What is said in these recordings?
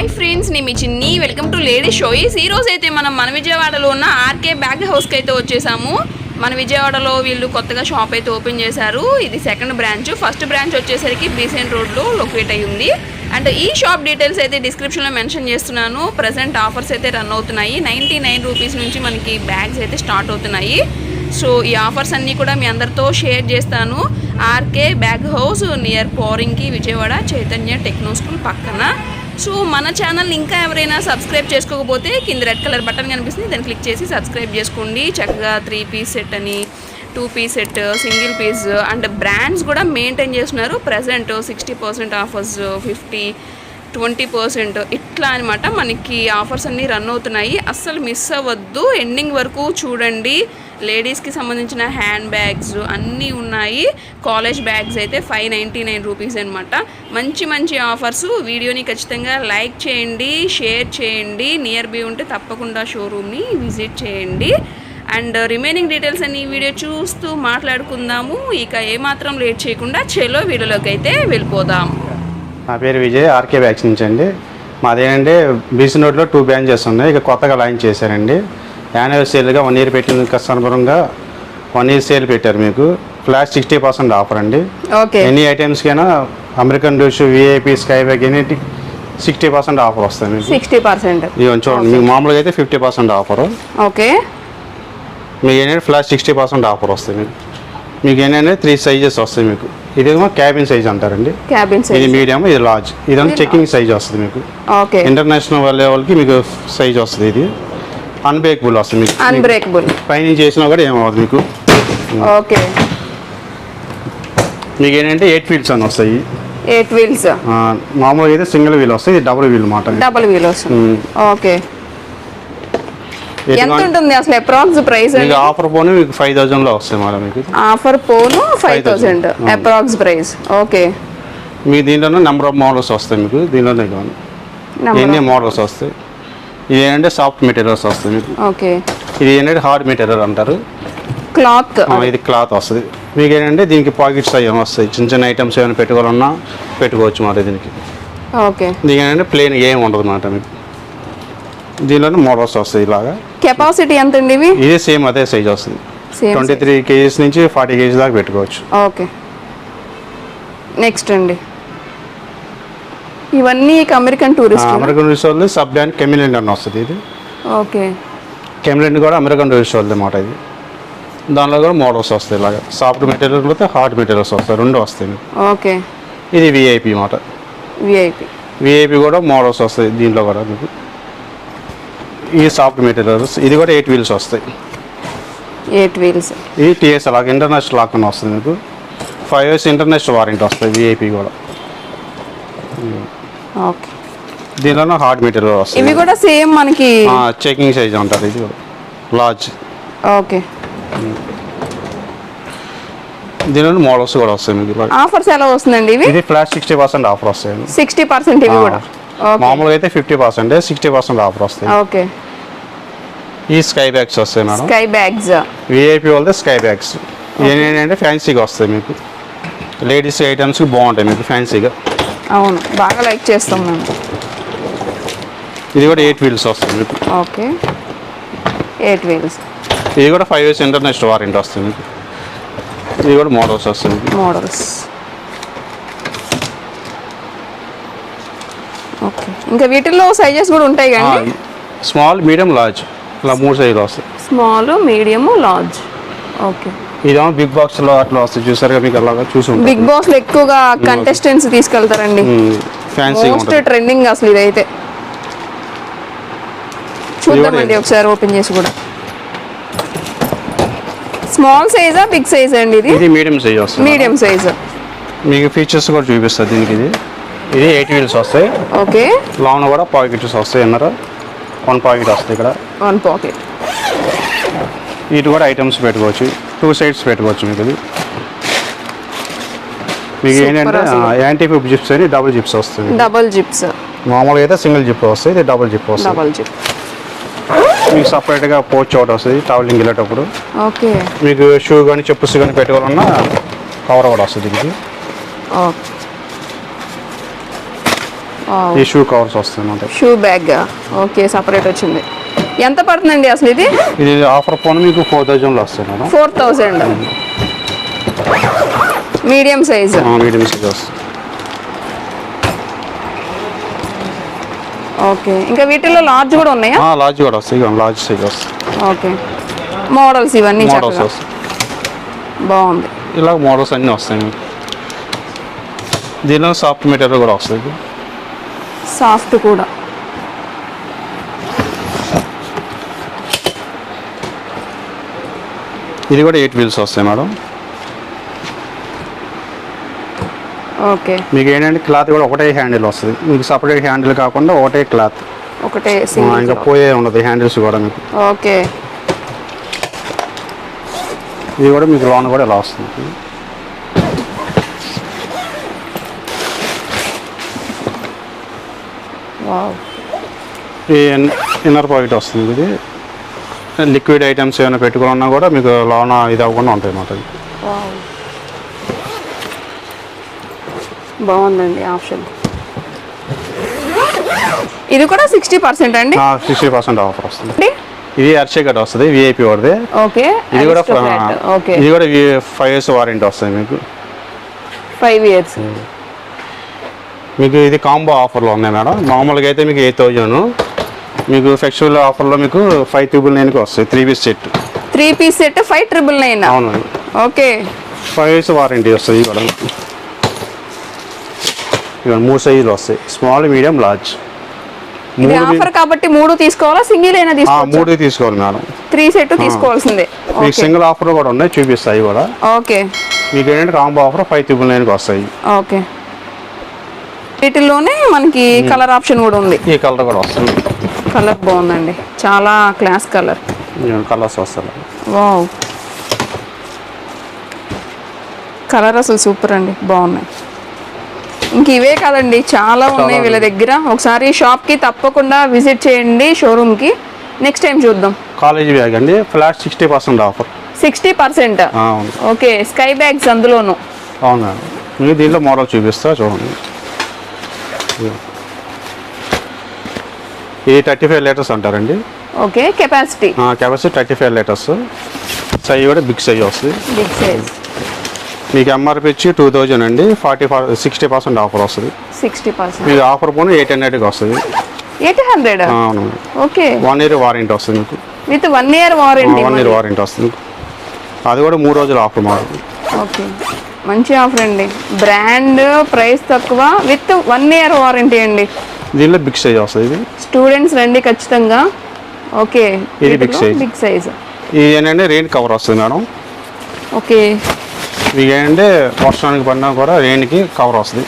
Hi friends నేను మీ చిన్ని. Welcome to lady షోయిస్ ఈ రోజు అయితే మనం మన విజయవాడలో ఉన్న ఆర్కే బ్యాగ్ హౌస్కి అయితే వచ్చేసాము. మన విజయవాడలో వీళ్ళు కొత్తగా షాప్ అయితే ఓపెన్ చేశారు. ఇది సెకండ్ బ్రాంచ్ ఫస్ట్ బ్రాంచ్ వచ్చేసరికి బీసెంట్ రోడ్లో లొకేట్ అయ్యింది ఉంది. అండ్ ఈ షాప్ డీటెయిల్స్ అయితే డిస్క్రిప్షన్లో మెన్షన్ చేస్తున్నాను. ప్రజెంట్ ఆఫర్స్ అయితే రన్ అవుతున్నాయి. నైంటీ నైన్ రూపీస్ నుంచి మనకి బ్యాగ్స్ అయితే స్టార్ట్ అవుతున్నాయి. సో ఈ ఆఫర్స్ అన్నీ కూడా మీ అందరితో షేర్ చేస్తాను. ఆర్కే బ్యాగ్ హౌస్ నియర్ పోరింగ్కి విజయవాడ చైతన్య టెక్నో స్కూల్ పక్కన. సో మన ఛానల్ ఇంకా ఎవరైనా సబ్స్క్రైబ్ చేసుకోకపోతే కింద రెడ్ కలర్ బటన్ కనిపిస్తుంది. దాన్ని క్లిక్ చేసి సబ్స్క్రైబ్ చేసుకోండి. చక్కగా త్రీ పీస్ సెట్ అని two piece set single piece and brands కూడా మెయింటైన్ చేస్తున్నారు. Present sixty percent offers fifty twenty percent ఇట్లా అనమాట మనకి ఆఫర్స్ అన్నీ రన్ అవుతున్నాయి. అస్సలు మిస్ అవ్వద్దు. ఎండింగ్ వరకు చూడండి. లేడీస్కి సంబంధించిన హ్యాండ్ బ్యాగ్స్ అన్నీ ఉన్నాయి. కాలేజ్ బ్యాగ్స్ అయితే ఫైవ్ నైంటీ నైన్ రూపీస్ అనమాట మంచి మంచి ఆఫర్స్. వీడియోని ఖచ్చితంగా లైక్ చేయండి షేర్ చేయండి. నియర్ బై ఉంటే తప్పకుండా షోరూమ్ని విజిట్ చేయండి. అండ్ రిమైనింగ్ డీటెయిల్స్ అన్ని వీడియో చూస్తూ మాట్లాడుకుందాము. ఇక ఏమాత్రం లేట్ చేయకుండా చెలో వీడియోలోకి అయితే వెళ్ళిపోదాం. నా పేరు విజయ్ ఆర్కే బ్యాగ్స్ నుంచి అండి. మాదేనండి బీసీ నోట్లో టూ బ్యాన్ ఉన్నాయి ఇక కొత్తగా లాంచ్ చేశారండి. యాన్యువల్ సేల్గా వన్ ఇయర్ పెట్టిన సందర్భంగా వన్ ఇయర్ సేల్ పెట్టారు మీకు. ఫ్లాష్ సిక్స్టీ పర్సెంట్ ఆఫర్ అండి. ఓకే ఎన్ని ఐటమ్స్కైనా అమెరికన్ డూస్ విఐపి స్కై బ్యాగ్ ఎన్నిటి సిక్స్టీ పర్సెంట్ ఆఫర్ వస్తుంది మీకు. సిక్స్టీ పర్సెంట్ చూడండి మీకు మామూలుగా అయితే ఫిఫ్టీ పర్సెంట్ ఆఫర్ ఓకే మీకు ఏంటంటే ఫ్లాష్ సిక్స్టీ పర్సెంట్ ఆఫర్ వస్తుంది మీకు. మీకు ఏంటంటే త్రీ సైజెస్ వస్తాయి మీకు. ఇదేమో క్యాబిన్ సైజ్ అంటారండి. క్యాబిన్ ఇది మీడియం ఇది లార్జ్ ఇదంతా చెకింగ్ సైజ్ వస్తుంది మీకు. ఓకే ఇంటర్నేషనల్ లెవెల్కి మీకు సైజ్ వస్తుంది ఇది. అన్బ్రేకబుల్ వస్తుంది మీకు. అన్బ్రేకబుల్ పైన చేసినా కూడా ఏమవుతుంది మీకు. ఓకే. మీకు ఏంటంటే ఎయిట్ వీల్స్ అని వస్తాయి. Eight wheels. ఆ, మామూలుగా అయితే సింగిల్ వీల్ వస్తాయి ఇది డబుల్ వీల్ మాట. డబుల్ వీల్ వస్తుంది. ఓకే. ఎంత ఉంటుంది అసలు అప్రాక్స్ ప్రైస్ మీకు ఆఫర్ పోనీ మీకు ఫైవ్ థౌజండ్లో వస్తాయి మేడం మీకు. ఆఫర్ పోను five 5,000. Thousand. Approx price okay. మీ దీంట్లోనే నెంబర్ ఆఫ్ మోడల్స్ వస్తాయి మీకు. దీంట్లోనే కానీ ఎన్ని మోడల్స్ వస్తాయి? ఇది ఏంటంటే సాఫ్ట్ మెటీరియల్స్ వస్తాయి మీకు. ఓకే. ఇది ఏంటంటే హార్డ్ మెటీరియల్ అంటారు. క్లాత్ ఇది క్లాత్ వస్తుంది. మీకు ఏంటంటే దీనికి పాకెట్స్ అవి వస్తాయి? చిన్న చిన్న ఐటమ్స్ ఏమైనా పెట్టుకోవాలన్నా పెట్టుకోవచ్చు మాట దీనికి. ఓకే. దీనికి ఏంటంటే ప్లేన్ ఏం ఉండదు మాట మీకు. దీనిలోనే మోడల్స్ వస్తాయి ఇలాగా. కెపాసిటీ ఎంత అండి ఇవి? ఇది సేమ్ అదే సైజ్ వస్తుంది. ట్వంటీ త్రీ కేజీస్ నుంచి ఫార్టీ కేజీస్ దాకా పెట్టుకోవచ్చు. ఓకే. నెక్స్ట్ అండి. ఇవన్నీ అమెరికన్ టూరిస్ట్ అమెరికన్ టూరిస్ట్ వాళ్ళది సబ్ బ్రాండ్ కెమిలెండ్ అని వస్తుంది ఇది. ఓకే. కెమిలెండ్ కూడా అమెరికన్ టూరిస్ట్ వాళ్ళది మాట ఇది. దానిలో కూడా మోడల్స్ వస్తాయి ఇలాగా. సాఫ్ట్ మెటీరియల్ పోతే హార్డ్ మెటీరియల్స్ వస్తాయి రెండు వస్తాయి. ఓకే. ఇది విఐపి మాట విఐపి విఐపి కూడా మోడల్స్ వస్తాయి దీంట్లో కూడా మీకు. ఈ సాఫ్ట్ మెటీరియల్స్ ఇది కూడా ఎయిట్ వీల్స్ వస్తాయి. ఎయిట్ వీల్స్ ఇది టీఎస్ లాక్ ఇంటర్నేషనల్ లాక్ అని వస్తుంది మీకు. ఫైవ్ ఇయర్స్ ఇంటర్నేషనల్ వారంటీ వస్తుంది విఐపి కూడా. ఓకే. దీనిలోనే హార్డ్ మెటీరియల్ ఇవి వస్తుంది కూడా సేమ్ మనకి చెకింగ్ సైజ్ ఉంటుంది ఇది కూడా. Large okay. దీనిలో మోడల్స్ కూడా వస్తాయి మీకు. ఆఫర్స్ ఎలా వస్తుందండి ఇవి? ఇది ఫ్లాష్ సిక్స్టీ పర్సెంట్ ఆఫర్ వస్తాయి సిక్స్టీ పర్సెంట్ ఇవి కూడా. ఓకే. మామూలుగా అయితే fifty percent sixty percent offer వస్తాయి. ఓకే. ఈ స్కై బ్యాగ్స్ వస్తాయి మేడం. స్కై బ్యాగ్స్ విఐపి వాళ్ళది స్కై బ్యాగ్స్ ఏంటంటే ఫ్యాన్సీగా వస్తాయి మీకు. లేడీస్ ఐటమ్స్కి బాగుంటాయి మీకు ఫ్యాన్సీగా అవును బాగా లైక్ చేస్తాం మేము. ఇది కూడా ఎయిట్ వీల్స్ వస్తుంది. ఓకే. Eight wheels. ఇది కూడా ఫైవ్ ఇయర్స్ ఇంటర్నేషనల్ వారంటీ వస్తుంది ఇది కూడా మోడల్స్ వస్తుంది. మోడల్స్. ఓకే. ఇంకా వీటిల్లో సైజెస్ కూడా ఉంటాయి కానీ స్మాల్ మీడియం లార్జ్. ఇలా మూడు సైజులు వస్తాయి. Small medium large. ఓకే. ఇదేమో బిగ్ బాక్స్లో అట్లా వస్తాయి. చూసారుగా మీకు అలాగా చూసి బిగ్ బాస్లో ఎక్కువగా కంటెస్టెంట్స్ తీసుకెళ్తారండి. ఫ్యాన్సీగా మోస్ట్ ట్రెండింగ్ అసలు ఇదైతే. చూద్దామండి ఒకసారి ఓపెన్ చేసి కూడా. స్మాల్ సైజా బిగ్ సైజ్ అండి ఇది? ఇది మీడియం సైజ్ వస్తుంది. మీడియం సైజ్ మీకు ఫీచర్స్ కూడా చూపిస్తుంది దీనికి ఇది. ఇది ఎయిట్ వీల్స్ వస్తాయి. ఓకే. లోన కూడా పాకెట్స్ వస్తాయి అన్నారు. వన్ పాకెట్ వస్తాయి ఇక్కడ. వన్ పాకెట్ ఇటు కూడా ఐటమ్స్ పెట్టుకోవచ్చు. టూ సైడ్స్ పెట్టుకోవచ్చు మీకు ఇది. మీకు ఏంటంటే. యాంటీ ఫిప్ జిప్స్ అని డబుల్ జిప్స్ వస్తుంది. Double zips. మామూలుగా అయితే సింగిల్ జిప్ వస్తాయి ఇది డబుల్ జిప్ వస్తుంది. Double zip. మీకు సపరేట్గా పోచ్ ఒకటి వస్తుంది ట్రావెలింగ్ వెళ్ళేటప్పుడు. ఓకే. మీకు షూ కానీ చెప్పుస్ కానీ పెట్టుకోవాలన్నా కవర్ కూడా వస్తుంది దీనికి. ఈ షూ కవర్స్ అన్నమాట. Shoe bag. ఓకే సపరేట్ వచ్చింది. ఎంత పడుతుందండి అసలు ఇది? ఇది ఆఫర్ ఫోన్ మీకు ఫోర్ థౌజండ్లో వస్తాయి madam. Four thousand. Medium size. Medium size వస్తుంది. ఓకే. ఇంకా వీటిలో లార్జ్ కూడా ఉన్నాయా? లార్జ్ కూడా వస్తాయి. లార్జ్ సైజ్ వస్తాయి ఓకే. మోడల్స్ ఇవన్నీ మోడల్స్ వస్తాయి. బాగుంది. ఇలా మోడల్స్ అన్నీ వస్తాయి దీనిలో సాఫ్ట్ మెటీరియల్ కూడా వస్తుంది. సాఫ్ట్ కూడా. ఇది కూడా ఎయిట్ వీల్స్ వస్తాయి మేడం. ఓకే. మీకు ఏంటంటే క్లాత్ కూడా ఒకటే హ్యాండిల్ వస్తుంది. మీకు సపరేట్ హ్యాండిల్ కాకుండా ఒకటే క్లాత్ ఒకటే ఇంకా పోయే ఉండదు హ్యాండిల్స్ కూడా మీకు. ఓకే. ఇది కూడా మీకు లోన్ కూడా ఇలా వస్తుంది. ఇన్నర్ పాకెట్ వస్తుంది ఇది. లిక్విడ్ ఐటమ్స్ ఏమైనా పెట్టుకున్నా కూడా మీకు లోన ఇది అవ్వకుండా ఉంటాయి అన్నమాట. వావ్. బాగుందండి ఆప్షన్. ఇది కూడా సిక్స్టీ పర్సెంట్ అండి? సిక్స్టీ పర్సెంట్ ఆఫర్ వస్తుంది? ఇది అర్చే కట్ వస్తుంది విఐపి వాడిది. ఓకే ఇది కూడా. ఓకే. ఇది కూడా ఫైవ్ ఇయర్స్ వారంటీ వస్తుంది మీకు. ఫైవ్ ఇయర్స్ మీకు ఇది కాంబో ఆఫర్లో ఉన్నాయి మేడం. మామూలుగా అయితే మీకు ఎయిట్ థౌజండ్. మీకు ఫెస్టివల్ ఆఫర్లో మీకు ఫైవ్ ట్రిబుల్ నైన్కి వస్తాయి. Three piece set three piece set five triple nine అవును ఓకే ఫైవ్ ఇయర్స్ వారంటీ వస్తుంది కూడా ఇక మూడు సైజులు వస్తాయి. స్మాల్ మీడియం లార్జ్ ఆఫర్ కాబట్టి మూడు తీసుకోవాలా సింగిల్ అయినా ఆ, తీసుకోవచ్చు? మూడు తీసుకోవాలి మేడం. త్రీ సెట్ తీసుకోవాల్సిందే. మీకు సింగిల్ ఆఫర్ కూడా ఉన్నాయి చూపిస్తాయి కూడా ఓకే మీకు ఏంటంటే కాంబో ఆఫర్ ఫైవ్ ట్రిపుల్ నైన్కి వస్తాయి. ఓకే వీటిల్లోనే మనకి కలర్ ఆప్షన్ కూడా ఉంది. ఈ కలర్ కూడా వస్తుంది. కలర్ బాగుందండి. చాలా క్లాస్ కలర్. కలర్స్ వస్తాయి వావ్. కలర్ అసలు సూపర్ అండి. బాగున్నాయి. ఇంక ఇవే కాదండి. చాలా ఉన్నాయి వీళ్ళ దగ్గర. ఒకసారి షాప్కి తప్పకుండా విజిట్ చేయండి షోరూమ్కి. నెక్స్ట్ టైం చూద్దాం. కాలేజీ బ్యాగ్ అండి. Flat sixty percent offer. Sixty percent. Okay sky bags అందులోను. అవును? దీంట్లో మోడల్ చూపిస్తా చూడండి. ఇది థర్టీ ఫైవ్ లీటర్స్ అంటారండి. Okay capacity capacity thirty five litres. Size కూడా బిగ్ సైజ్ వస్తుంది. బిగ్ సైజ్ మీకు ఎంఆర్పి వచ్చి టూ థౌజండ్ అండి. Forty four sixty percent offer వస్తుంది. సిక్స్టీ పర్సెంట్ మీకు ఆఫర్ పోను ఎయిట్ హండ్రెడ్కి వస్తుంది. ఎయిట్ హండ్రెడ్ అవును ఓకే. వన్ ఇయర్ వారంటీ వస్తుంది మీకు. With one year warranty one year warranty వస్తుంది అది కూడా మూడు రోజులు ఆఫర్ మాకు. ఓకే. మంచి ఆఫర్ అండి. బ్రాండ్ ప్రైస్ తక్కువ. విత్ వన్ ఇయర్ వారంటీ అండి. దీనిలో బిగ్ సైజ్ వస్తుంది ఇది? స్టూడెంట్స్ రండి ఖచ్చితంగా. ఓకే. ఇది big size. Big size. ఇది ఏంటంటే రెయిన్ కవర్ వస్తుంది మేడం. ఓకే. మీకు ఏంటంటే వర్షానికి పడినా కూడా రెయిన్కి కవర్ వస్తుంది.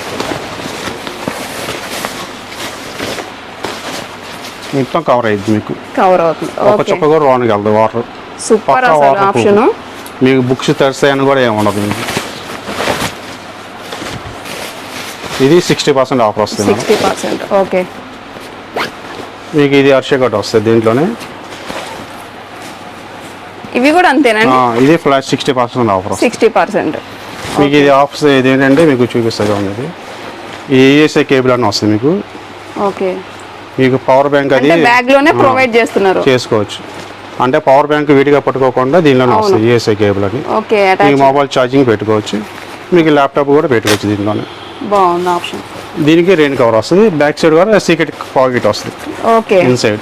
మొత్తం కవర్ అయ్యింది మీకు. కవర్ అవుతుంది. ఒక చుక్క కూడా లోనికి వెళ్తుంది వాటర్. సూపర్. ఆప్షన్. మీకు బుక్స్ తెరుస్తాయని కూడా ఏమి ఉండదు మీకు. ఇది సిక్స్టీ పర్సెంట్ ఆఫర్ వస్తుంది. Sixty percent okay. మీకు ఇది హర్ష కట్ వస్తుంది దీంట్లోనే. ఇవి కూడా అంతేనండి ఆ, ఇది flash sixty percent offer sixty percent మీకు ఇది ఆఫర్స్ ఇది ఏంటంటే మీకు చూపిస్తుంది చూడండి. ఇది ఏఎస్ఐ కేబుల్ అని వస్తుంది మీకు. ఓకే. మీకు పవర్ బ్యాంక్ అది బ్యాగ్లోనే ప్రొవైడ్ చేస్తున్నారు. చేసుకోవచ్చు. అంటే పవర్ బ్యాంక్ విడిగా పట్టుకోకుండా దీనిలోనే. వస్తుంది ఏఎస్ఐ కేబుల్ అని. ఓకే మొబైల్ ఛార్జింగ్ పెట్టుకోవచ్చు. మీకు ల్యాప్టాప్ కూడా పెట్టుకోవచ్చు దీనిలోనే బాగుంది ఆప్షన్. దీనికి రెయిన్ కవర్ వస్తుంది. బ్యాక్ సైడ్ కూడా సీక్రెట్ పాకెట్ వస్తుంది. ఓకే. ఇన్సైడ్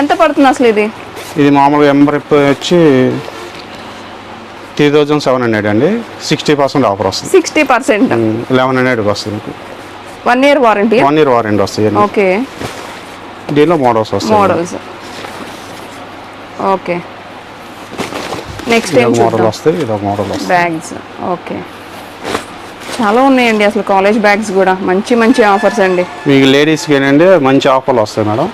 ఎంత పడుతుంది అసలు ఇది? ఇది మామూలుగా ఎంఆర్ఎఫ్ వచ్చి త్రీ థౌజండ్ సెవెన్ హండ్రెడ్ అండి. సిక్స్టీ పర్సెంట్ ఆఫర్ వస్తుంది. సిక్స్టీ పర్సెంట్ లెవెన్ హండ్రెడ్కి వస్తుంది మీకు. One year warranty one year warranty వస్తుంది. ఓకే. దీనిలో మోడల్స్ వస్తాయి. Models okay. నెక్స్ట్ మోడల్ వస్తాయి ఇదొక మోడల్ వస్తుంది బ్యాగ్స్ ఓకే. చాలా ఉన్నాయండి అసలు కాలేజ్ బ్యాగ్స్ కూడా. మంచి మంచి ఆఫర్స్ అండి. మీకు లేడీస్కి ఏంటంటే మంచి ఆఫర్లు వస్తాయి madam.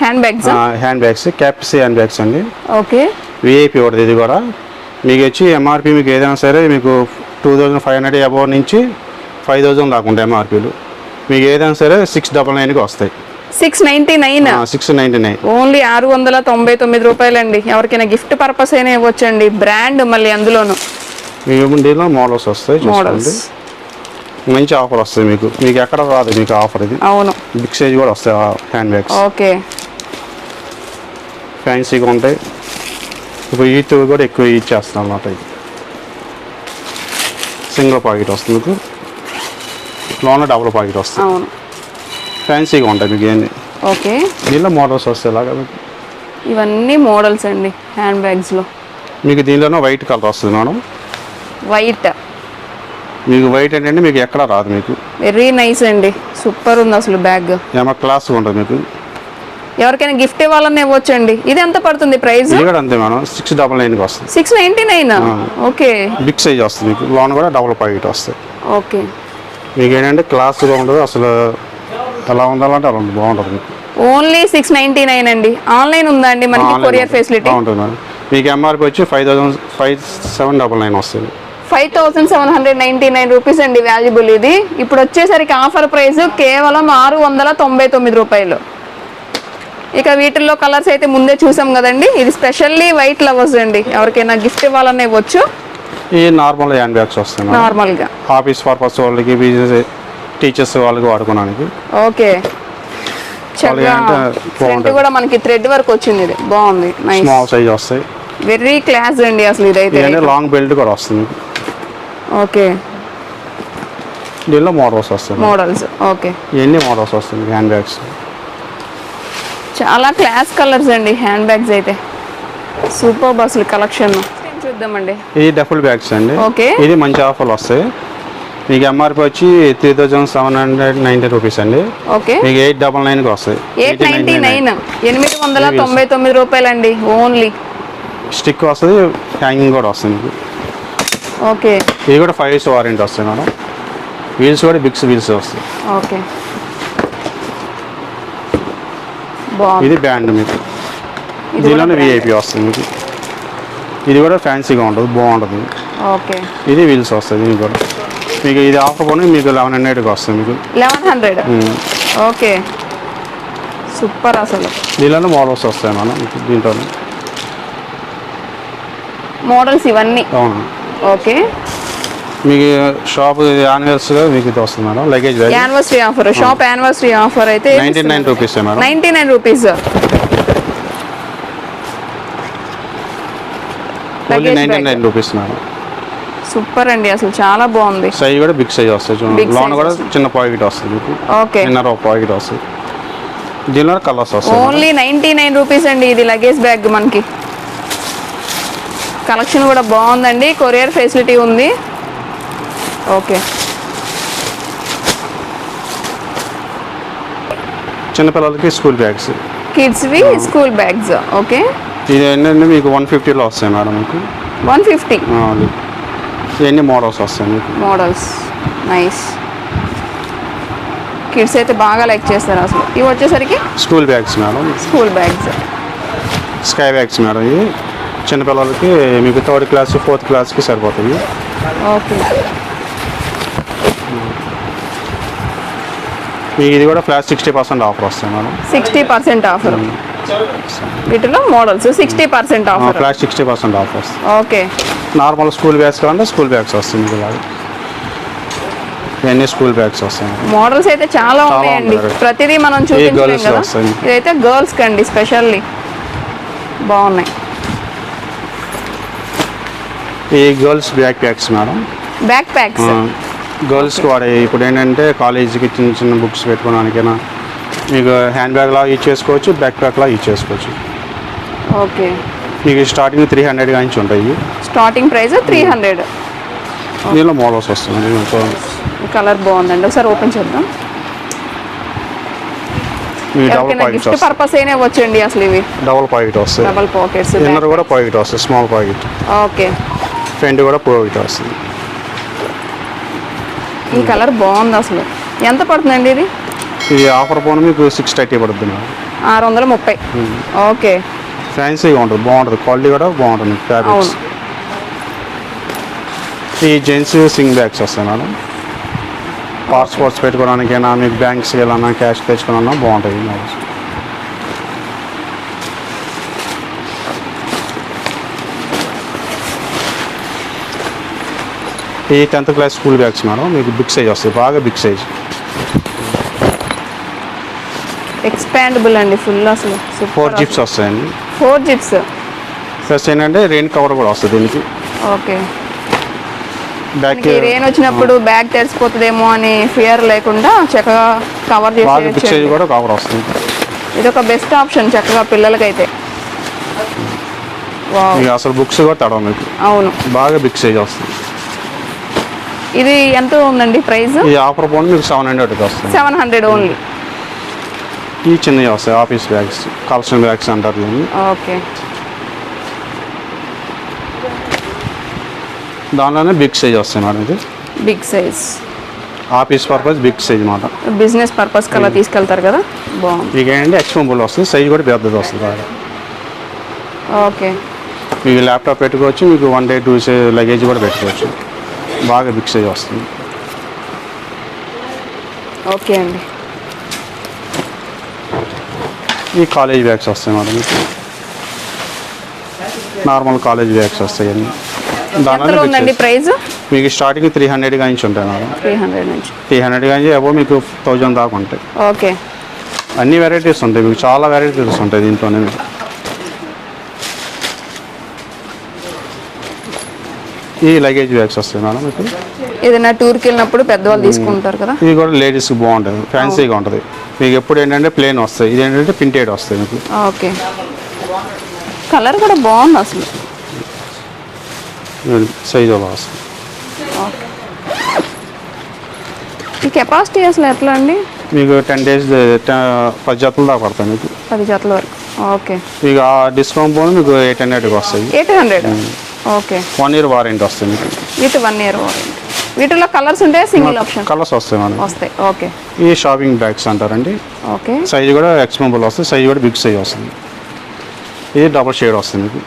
Hand bags hand bags Caprese hand bags అండి. ఓకే. విఐపి ఒకటి ఇది కూడా. మీకు వచ్చి ఎంఆర్పి మీకు ఏదైనా సరే మీకు two thousand five hundred above నుంచి ఫైవ్ థౌజండ్ దాకా ఉంటాయి ఎంఆర్పీలు మీకు ఏదైనా సరే సిక్స్ డబల్ నైన్కి వస్తాయి. Six ninety nine six ninety nine only ఆరు వందల తొంభై తొమ్మిది రూపాయలండి. ఎవరికైనా గిఫ్ట్ పర్పస్ అయినా ఇవ్వచ్చండి. బ్రాండ్ మళ్ళీ అందులోను. మీకు దీనిలో మోడల్స్ వస్తాయి మోడల్స్ మంచి ఆఫర్ వస్తుంది మీకు. మీకు ఎక్కడ రాదు మీకు ఆఫర్ ఇది. అవును. బిగ్ సైజ్ కూడా వస్తాయి హ్యాండ్ బ్యాగ్స్. ఓకే. ఫ్యాన్సీగా ఉంటాయి. ఇప్పుడు ఈత్ కూడా ఎక్కువ యూజ్ చేస్తాం అన్నమాట ఇది. సింగిల్ పాకెట్ వస్తుంది మీకు. లోన డబుల్ పాకెట్ వస్తుంది. అవును. ఫ్యాన్సీగా ఉంటాయి మీకు ఏంది ఓకే. దీనిలో మోడల్స్ వస్తాయి ఇలాగా మీకు. ఇవన్నీ మోడల్స్ అండి హ్యాండ్ బ్యాగ్స్లో. మీకు దీనిలోనే వైట్ కలర్ వస్తుంది మేడం. వైట్ మీకు వైట్ ఏంటంటే మీకు ఎక్కడ రాదు మీకు. వెరీ నైస్ అండి. సూపర్ ఉంది అసలు బ్యాగ్ ఏమో క్లాస్గా ఉంటుంది మీకు. ఎవరికైనా గిఫ్ట్ ఇవ్వాలన్నా ఇవ్వచ్చండి. ఇది ఎంత పడుతుంది ప్రైస్ ఇది కూడా అంతే మేడం. సిక్స్ డబల్ నైన్కి వస్తుంది. Six ninety nine okay big size వస్తుంది మీకు. లోన్ కూడా డబుల్ పాకెట్ వస్తాయి. ఓకే మీకు ఏంటంటే క్లాస్గా ఉండదు. అసలు ఎలా ఉండాలంటే అలా ఉంటుంది బాగుంటుంది మీకు. ఓన్లీ సిక్స్ నైన్టీ నైన్ అండి. ఆన్లైన్ ఉందా అండి మనకి కొరియర్ ఉంటుంది. ఫెసిలిటీ బాగుంటుంది మేడం. మీకు ఎంఆర్పి వచ్చి five thousand five seven double nine వస్తుంది. Five thousand seven hundred ninety nine rupees అండి వాల్యుబుల్ ఇది. ఇప్పుడు వచ్చేసరికి ఆఫర్ ప్రైస్ కేవలం ఆరు వందల తొంభై తొమ్మిది రూపాయలు. ఇక వీటిల్లో కలర్స్ అయితే ముందే చూసాం కదండి. ఇది స్పెషల్లీ వైట్ లవర్స్ అండి. ఎవరికైనా గిఫ్ట్ ఇవ్వాలన్నా ఇవ్వచ్చు ఈ నార్మల్ హ్యాండ్ బ్యాగ్స్ వస్తాయి నార్మల్గా. ఆఫీస్ పర్పస్ వాళ్ళకి బిజినెస్ టీచర్స్ వాళ్ళకి వాడుకోవడానికి. ఓకే. ఫ్రంట్. కూడా మనకి థ్రెడ్ వర్క్ వచ్చింది ఇది. బాగుంది. స్మాల్ సైజ్ వస్తాయి. వెరీ క్లాస్ అండి అసలు ఇదైతే. లాంగ్ బెల్ట్ కూడా వస్తుంది. ఓకే. దీనిలో మోడల్స్ వస్తాయి మోడల్స్ ఓకే. ఇవన్నీ మోడల్స్ వస్తుంది హ్యాండ్ బ్యాగ్స్ చాలా క్లాస్ కలర్స్ అండి హ్యాండ్ బ్యాగ్స్ అయితే. సూపర్ అసలు కలెక్షన్. చూద్దామండి. ఇది డఫుల్ బ్యాగ్స్ అండి. ఓకే. ఇది మంచి ఆఫర్లు వస్తాయి. మీకు ఎంఆర్పి వచ్చి three thousand seven hundred ninety rupees అండి. ఓకే. మీకు ఎయిట్ డబల్ నైన్కి వస్తాయి. ఎయిట్ నైన్టీ నైన్ ఎనిమిది వందల తొంభై తొమ్మిది రూపాయలండి ఓన్లీ. స్టిక్ వస్తుంది హ్యాంగింగ్ కూడా వస్తుంది. మీకు ఓకే. ఇది కూడా ఫైవ్ ఇయర్స్ వారంటీ వస్తాయి మేడం. వీల్స్ కూడా బిగ్స్ వీల్స్ వస్తాయి. ఓకే. ఇది బ్యాండ్ మీకు. ఇది దీనిలోనే విఐపి వస్తుంది మీకు. ఇది కూడా ఫ్యాన్సీగా ఉంటుంది బాగుంటుంది. ఓకే. ఇది వీల్స్ వస్తుంది దీనికి కూడా. మీకు ఇది ఆఫర్ కొని మీకు లెవెన్ హండ్రెడ్కి వస్తుంది మీకు. Eleven hundred. ఓకే. సూపర్ అసలు. దీనిలోనే మోడల్స్ వస్తాయి మేడం దీంట్లో మోడల్స్ ఇవన్నీ. అవును. ఓకే. మీకు షాప్ యానివర్స్గా మీకు ఇది వస్తుంది madam luggage bag anniversary offer shop anniversary offer అయితే ninety nine rupees madam? Ninety nine rupees. Nine rupees madam. Super అండి అసలు చాలా బాగుంది. సైజ్ కూడా బిగ్ సైజ్ వస్తుంది చూడండి. లోన్ కూడా. చిన్న పాకెట్ వస్తుంది మీకు. ఓకే. చిన్న పాకెట్ వస్తుంది దీనిలో కలర్స్ వస్తాయి. ఓన్లీ నైంటీ నైన్ రూపీస్ అండి ఇది లగేజ్ బ్యాగ్ మనకి. కలెక్షన్ కూడా బాగుందండి. కొరియర్ ఫెసిలిటీ ఉంది. ఓకే. చిన్నపిల్లలకి స్కూల్ బ్యాగ్స్. కిడ్స్వి స్కూల్ బ్యాగ్స్. ఓకే. ఇది ఏంటంటే మీకు వన్ ఫిఫ్టీలో వస్తాయి మేడం మీకు? One fifty. ఇవన్నీ మోడల్స్ వస్తాయి మీకు? మోడల్స్. నైస్. కిడ్స్ అయితే బాగా లైక్ చేస్తారు అసలు. ఇవి వచ్చేసరికి school bags madam. School bags. Sky bags madam ఇవి. చిన్నపిల్లలకి మీకు థర్డ్ క్లాస్ ఫోర్త్ క్లాస్కి సరిపోతాయి ఓకే. మీకు ఇది కూడా ఫ్లాట్ సిక్స్టీ పర్సెంట్ ఆఫర్ వస్తాయి మేడం. Sixty percent offer. వీటిలో models sixty percent offer. Flat sixty percent offer వస్తుంది. ఓకే. నార్మల్ స్కూల్ బ్యాగ్స్ కావాలంటే స్కూల్ బ్యాగ్స్ వస్తాయి మీకు ఇవన్నీ స్కూల్ బ్యాగ్స్ వస్తాయి మేడం. మోడల్స్ అయితే చాలా ఉన్నాయండి. ఉన్నాయి. ప్రతిదీ మనం చూపించలేం కదా. ఇదైతే గర్ల్స్ కండి స్పెషల్లీ. బాగున్నాయి. ఈ girls backpacks madam. Backpacks? గర్ల్స్కి వాడే ఇప్పుడు ఏంటంటే కాలేజీకి చిన్న చిన్న బుక్స్ పెట్టుకోవడానికైనా మీకు హ్యాండ్ బ్యాగ్ లా యూజ్ చేసుకోవచ్చు బ్యాక్ ప్యాక్ లా యూజ్ చేసుకోవచ్చు. ఓకే. మీకు స్టార్టింగ్ త్రీ హండ్రెడ్ నుంచి ఉంటాయి. Starting price three hundred. దీనిలో మోడల్స్ వస్తుంది కలర్ బాగుందండి. ఒకసారి ఓపెన్ చేద్దాం. గిఫ్ట్ వస్తాయి. పర్పస్ అయినా అసలు ఇవి. డబుల్ పాకెట్ వస్తాయి. డబల్ పాకెట్స్ ఇన్నర్ కూడా పాకెట్ వస్తుంది స్మాల్ పాకెట్. ఓకే. ఫ్రంట్ కూడా పాకెట్ వస్తుంది. ఈ కలర్ బాగుంది అసలు. ఎంత పడుతుందండి ఇది? ఇది ఆఫర్ పోను మీకు సిక్స్ థర్టీ పడుతుంది ఆరు వందల ముప్పై. ఓకే. ఫ్యాన్సీగా ఉంటుంది బాగుంటుంది. క్వాలిటీ కూడా బాగుంటుంది ఫ్యాబ్రిక్స్. ఈ జెంట్స్ సింగ్ బ్యాగ్స్ వస్తాయి మేడం. పాస్పోర్ట్స్ పెట్టుకోవడానికైనా మీకు బ్యాంక్స్కి వెళ్ళాలన్నా క్యాష్ తెచ్చుకోవాలన్నా బాగుంటాయి ఈ tenth class school bags madam మీకు బిగ్ సైజ్ వస్తాయి బాగా బిగ్ సైజ్. ఎక్స్పాండబుల్ అండి ఫుల్ అసలు ఫోర్ జిప్స్ వస్తాయండి. Four zips. ప్లస్ ఏంటంటే రెయిన్ కవర్ కూడా వస్తుంది దీనికి. ఓకే. బ్యాక్ రెయిన్ వచ్చినప్పుడు బ్యాగ్ తెరిచిపోతుందేమో అని ఫియర్ లేకుండా చక్కగా కవర్ చేసి కూడా కవర్ వస్తుంది. ఇది ఒక బెస్ట్ ఆప్షన్ చక్కగా పిల్లలకైతే. వావ్ మీకు అసలు బుక్స్ కూడా తడవ మీకు. అవును. బాగా బిగ్ సైజ్ వస్తుంది. ఇది ఎంత ఉందండి ప్రైస్ ఈ ఆఫర్ ఫోన్ మీకు సెవెన్ హండ్రెడ్కి వస్తుంది. సెవెన్ హండ్రెడ్ ఓన్లీ ఈ చిన్నవి వస్తాయి ఆఫీస్ బ్యాగ్స్ కలెక్షన్ బ్యాగ్స్ అంటారు ఓకే. దానిలోనే బిగ్ సైజ్ వస్తాయి మేడం ఇది. Big size office purpose big size మాట. బిజినెస్ పర్పస్ కల్లా తీసుకెళ్తారు కదా? బాగుంది. మీకు ఏంటంటే ఎక్స్పెంబుల్ వస్తుంది సైజ్ కూడా పెద్దది వస్తుంది బాగా ఓకే. మీకు ల్యాప్టాప్ పెట్టుకోవచ్చు మీకు వన్ డే టూ లగేజ్ కూడా పెట్టుకోవచ్చు. బాగా బిగ్ సైజ్ వస్తుంది. ఓకే అండి. ఈ కాలేజ్ బ్యాగ్స్ వస్తాయి మేడం. మీకు నార్మల్ కాలేజ్ బ్యాగ్స్ వస్తాయి అన్ని. దానిలోనే ఎంతలో big ఉందండి size. ప్రైస్ మీకు స్టార్టింగ్ త్రీ హండ్రెడ్ నుంచి ఉంటాయి మేడం. త్రీ హండ్రెడ్ నుంచి. త్రీ హండ్రెడ్ కానీ అబో మీకు థౌజండ్ దాకా ఉంటాయి. ఓకే. అన్ని వెరైటీస్ ఉంటాయి. మీకు చాలా వెరైటీస్ ఉంటాయి దీంట్లోనే. మీకు ఈ లగేజ్ బ్యాగ్స్ వస్తాయి మేడం మీకు ఏదైనా టూర్కి వెళ్ళినప్పుడు పెద్దవాళ్ళు తీసుకుంటారు కదా? ఇది కూడా లేడీస్కి బాగుంటుంది ఫ్యాన్సీగా ఉంటుంది. మీకు ఎప్పుడు ఏంటంటే ప్లేన్ వస్తాయి ఇది ఏంటంటే ప్రింటెడ్ వస్తాయి మీకు. ఓకే. కలర్ కూడా బాగుంది అసలు. సైజ్ అలా వస్తుంది. ఈ కెపాసిటీ అసలు ఎట్లా అండి? మీకు టెన్ డేస్ పది జతలు దాకా పడతాయి మీకు. పది జతల వరకు. ఓకే. మీకు ఆ డిస్కౌంట్ పోను మీకు ఎయిట్ హండ్రెడ్కి వస్తాయి. Eight hundred. Okay. One year warranty వస్తుంది. విత్ వన్ ఇయర్ వీటిలో కలర్స్ ఉంటాయి సింగిల్ ఆప్షన్ కలర్స్ వస్తాయి మేడం వస్తాయి. ఓకే. ఈ షాపింగ్ బ్యాగ్స్ అంటారండి. ఓకే. సైజ్ కూడా ఎక్స్పెంబుల్ వస్తుంది. సైజ్ కూడా బిగ్ సైజ్ వస్తుంది. ఇది డబల్ షేడ్ వస్తుంది. మీకు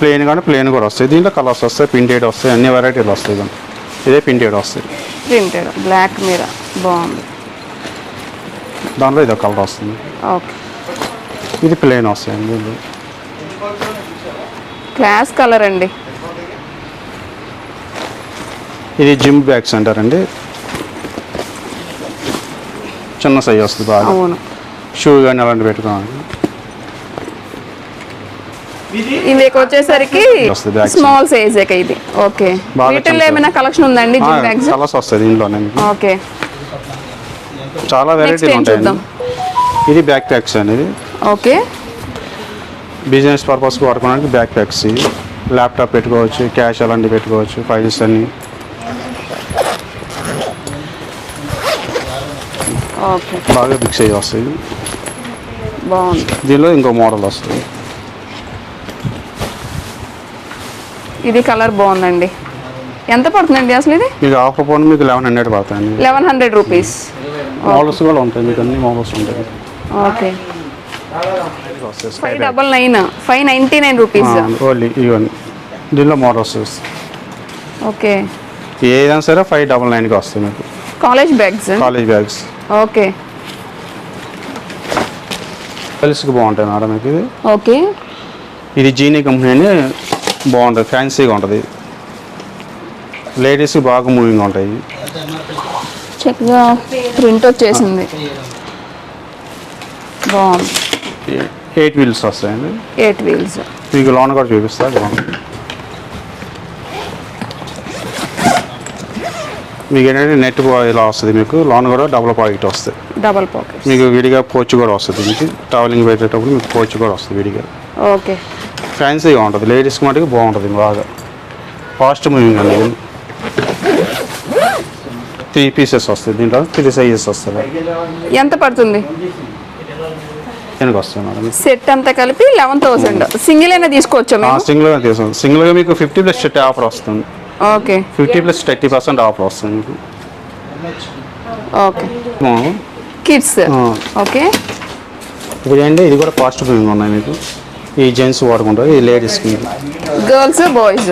ప్లేన్ కానీ ప్లేన్ కూడా వస్తాయి. దీంట్లో కలర్స్ వస్తాయి ప్రింటెడ్ వస్తాయి అన్ని వెరైటీలు వస్తాయి దీంట్లో. ఇదే ప్రింటెడ్ వస్తాయి. ప్రింటెడ్ బ్లాక్ మీద బాగుంది. దాంట్లో ఇదో కలర్ వస్తుంది. ఓకే. ఇది ప్లేన్ వస్తాయండి. ఇది. క్లాస్ కలర్ అండి. ఇది జిమ్ బ్యాగ్స్ అంటారండి. చిన్న సైజ్ వస్తుంది బాగా. అవును. షూ కానీ అలాంటి పెట్టుకోవాలి. వచ్చేసరికి. స్మాల్ సైజ్ ఇది. ఓకే. వీటిల్లో ఏమైనా కలెక్షన్ ఉందండి జిమ్ బ్యాగ్స్? కలర్స్ వస్తాయి దీంట్లోనే మీకు ఓకే. చాలా వెరైటీలు ఉంటాయండి. ఇది బ్యాక్ ప్యాక్స్ అనేది ఓకే. బిజినెస్ పర్పస్కి వాడుకోవడానికి బ్యాక్ ప్యాక్స్ ల్యాప్టాప్ పెట్టుకోవచ్చు క్యాష్ అలాంటివి పెట్టుకోవచ్చు ఫైల్స్ అన్ని. ఓకే. బాగా బిగ్ సైజ్ వస్తాయి. బాగుంది. దీనిలో ఇంకో మోడల్ వస్తుంది. ఇది కలర్ బాగుందండి. ఎంత పడుతుందండి అసలు ఇది? మీకు ఆఫర్ ఫోన్ మీకు లెవెన్ హండ్రెడ్ పడతాయండి లెవెన్ హండ్రెడ్ రూపీస్. మోడల్స్ కూడా ఉంటాయి మీకు అన్ని మోడల్స్ ఉంటాయి. ఓకే. వస్తాయి five double nine five ninety nine rupees only ఇవన్నీ దీనిలో మోడల్స్ ఓకే ఏదైనా సరే ఫైవ్ డబల్ నైన్కి వస్తాయి మీకు. College bags college bags okay గర్ల్స్కి బాగుంటాయి మేడం మీకు ఇది. ఓకే ఇది జీనీ కంపెనీ అని బాగుంటుంది ఫ్యాన్సీగా ఉంటుంది. లేడీస్కి బాగా మూవింగ్ ఉంటాయి చక్కగా ప్రింట్ వచ్చేసింది బాగుంది. ఎయిట్ వీల్స్ వస్తాయండి. ఎయిట్ వీల్స్ మీకు లోన్ కూడా చూపిస్తా మీకు ఏంటంటే నెట్ ఇలా వస్తుంది మీకు లోన్ కూడా డబుల్ పాకెట్ వస్తుంది డబల్ పాకెట్ మీకు విడిగా పోచ్ కూడా వస్తుంది మీకు ట్రావెలింగ్ పెట్టేటప్పుడు మీకు పోచ్ కూడా వస్తుంది విడిగా. ఓకే ఫ్యాన్సీగా ఉంటుంది లేడీస్కి మటుకు బాగుంటుంది బాగా. ఫాస్ట్ మూవింగ్ అండి త్రీ పీసెస్ వస్తాయి దీంట్లో త్రీ సైజెస్ వస్తాయి. ఎంత పడుతుంది? దీనికి వస్తాయి మేడం. సెట్ అంతా కలిపి లెవెన్ థౌసండ్. సింగిల్ అయినా తీసుకోవచ్చా మేము? సింగిల్గా తీసుకుంటాం సింగిల్గా మీకు ఫిఫ్టీ ప్లస్ థర్టీ ఆఫర్ వస్తుంది. Okay. Fifty plus thirty percent offer వస్తుంది మీకు. ఓకే. కిడ్స్. ఓకే. ఇప్పుడు ఏంటి? ఇది కూడా మూవింగ్ ఉన్నాయి మీకు. ఈ జెంట్స్ వాడుకుంటారు ఇది లేడీస్కి గర్ల్స్ బాయ్స్.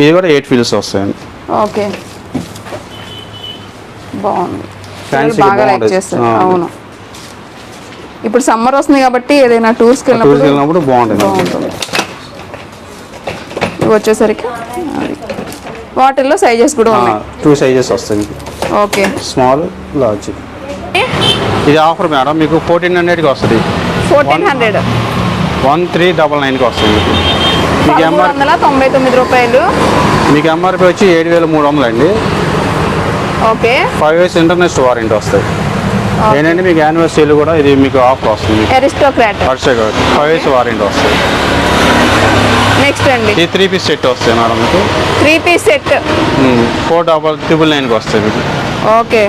ఇది కూడా ఎయిట్ ఫీల్స్ వస్తాయండి ఓకే. బాగుంది. బాగా లైక్. చేస్తారు. అవును. ఇప్పుడు సమ్మర్ వస్తుంది కాబట్టి ఏదైనా టూర్స్కి టూర్కి వెళ్ళినప్పుడు బాగుంటుంది. ఇవి వచ్చేసరికి వాటిల్లో సైజెస్ కూడా ఉన్నాయి. టూ సైజెస్ వస్తాయి. మీకు ఓకే. స్మాల్ లార్జ్ ఇది ఆఫర్ మేడం మీకు ఫోర్టీన్ హండ్రెడ్కి వస్తుంది. Fourteen hundred one three double నైన్కి వస్తుంది. మీకు మీకు మూడు ఎంఆర్ వందల తొంభై తొమ్మిది రూపాయలు. మీకు ఎంఆర్పి వచ్చి ఏడు వేల మూడు వందలు అండి ఓకే. ఫైవ్ ఇయర్స్ ఇంటర్నెస్ట్ వారంటీ వస్తాయి. ఏంటంటే మీకు యానివర్సరీలు కూడా ఇది మీకు ఆఫర్ వస్తుంది. ఎరిస్టోక్రాట్ వర్ష ఫైవ్ ఇయర్స్ వారంటీ వస్తుంది. నెక్స్ట్ అండి. ఇది త్రీ పీస్ సెట్ వస్తాయి మేడం మీకు. Three piece set four double triple నైన్కి వస్తాయి మీకు. ఓకే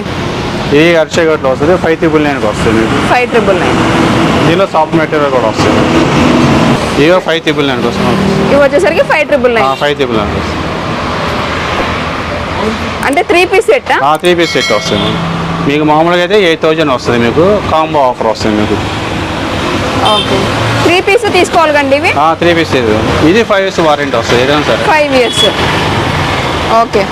ఇది గట్లో వస్తుంది. ఫైవ్ ట్రిపుల్ నైన్కి వస్తుంది మీకు. ఫైవ్ ట్రిపుల్ నైన్ దీనిలో సాఫ్ట్ మెటీరియల్ కూడా వస్తుంది. ఇవో ఫైవ్ ట్రిపుల్ నైన్కి వస్తుంది ఇవి వచ్చేసరికి five triple nine five triple నైన్కి వస్తుంది. అంటే త్రీ పీస్ సెట్ ఆ? త్రీ పీస్ సెట్ వస్తుంది. మీకు మామూలుగా అయితే ఎయిట్ థౌజండ్ వస్తుంది మీకు కాంబో ఆఫర్ వస్తుంది మీకు. ఓకే. త్రీ పీస్ తీసుకోవాలి కండి ఇవి? త్రీ పీస్ ఇది. ఇది ఫైవ్ ఇయర్స్ వారంటీ వస్తుంది ఏదైనా సరే. Five years. ఓకే.